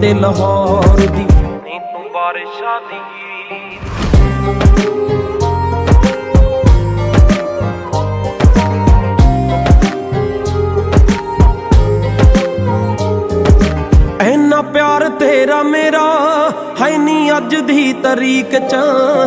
ਤੇ ਲਾਹੌਰ ਦੀ। ਨੀ ਤੂੰ ਬਾਰਿਸ਼ਾਂ ਦੀ। ਐਨਾ ਪਿਆਰ ਤੇਰਾ ਮੇਰਾ ਹੈ ਨੀ ਅੱਜ ਦੀ ਤਰੀਕ ਚ।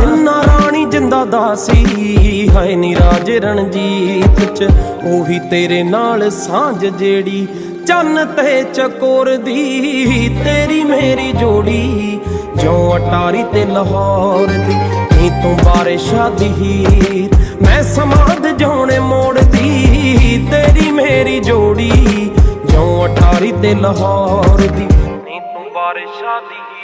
ਜਿੰਨਾ ਰਾਣੀ ਜਿੰਦਾ ਦਾਸੀ ਹੈ ਨੀ ਰਾਜ ਰਣਜੀਤ ਚ। ਉਹੀ ਤੇਰੇ ਨਾਲ ਸਾਂਝ ਜਿਹੜੀ ਚੰਨ ਤੇ ਚਕੋਰ ਦੀ ਤੇਰੀ ਮੇਰੀ ਜੋੜੀ, ਜਿਉਂ ਅਟਾਰੀ ਤੇ ਲਾਹੌਰ ਦੀ, ਨੀ ਤੂੰ ਬਾਰਿਸ਼ਾਂ ਦੀ ਹੀਰ। ਮੈਂ ਸਮਾਦ ਜਾਉਣੇ ਮੋੜਦੀ ਤੇਰੀ ਮੇਰੀ ਜੋੜੀ, ਜਿਉਂ ਅਟਾਰੀ ਤੇ ਲਾਹੌਰ ਦੀ, ਨੀ ਤੂੰ ਬਾਰਿਸ਼ਾਂ ਦੀ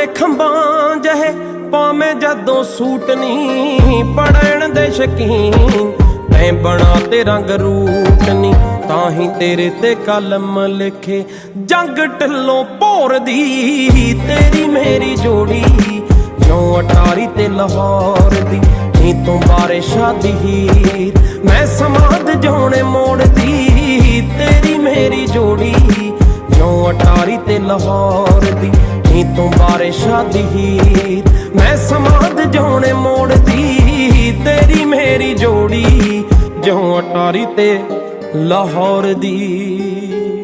ਦੇ ਖੰਭਾਂ ਜਹੇ ਪਾਵੇਂ ਜਦੋਂ ਸੂਟ ਨਹੀਂ ਪੜਨ ਦੇ ਸ਼ਕੀਨ। ਤੈਂ ਬਣਾ ਤੇ ਰੰਗ ਰੂਟ ਨਹੀਂ, ਤਾਂ ਹੀ ਤੇਰੇ ਤੇ ਕਲਮ ਲਿਖੇ ਜੰਗ ਢਿੱਲੋਂ ਭੋਰ ਤੇਰੀ ਮੇਰੀ ਜੋੜੀ। ਜਿਉਂ ਅਟਾਰੀ ਤੇ ਲਾਹੌਰ ਦੀ ਨੀ ਤੂੰ ਬਾਰੇ ਸ਼ਾਦੀ ਹੀਰ। ਮੈਂ ਸਮਾਦ ਜਾਉਣੇ ਮੋੜਦੀ ਤੇਰੀ ਮੇਰੀ ਜੋੜੀ। ਜਿਉਂ ਅਟਾਰੀ ਤੇ ਲਾਹੌਰ ਦੀ ਨੀ ਤੂੰ ਬਾਰਿਸ਼ਾਂ ਦੀ ਹੀਰ। ਮੈਂ ਸਮਾਦ ਜਾਉਣੇ ਮੋੜਦੀ ਤੇਰੀ ਮੇਰੀ ਜੋੜੀ ਜਿਉਂ ਅਟਾਰੀ ਤੇ ਲਾਹੌਰ ਦੀ।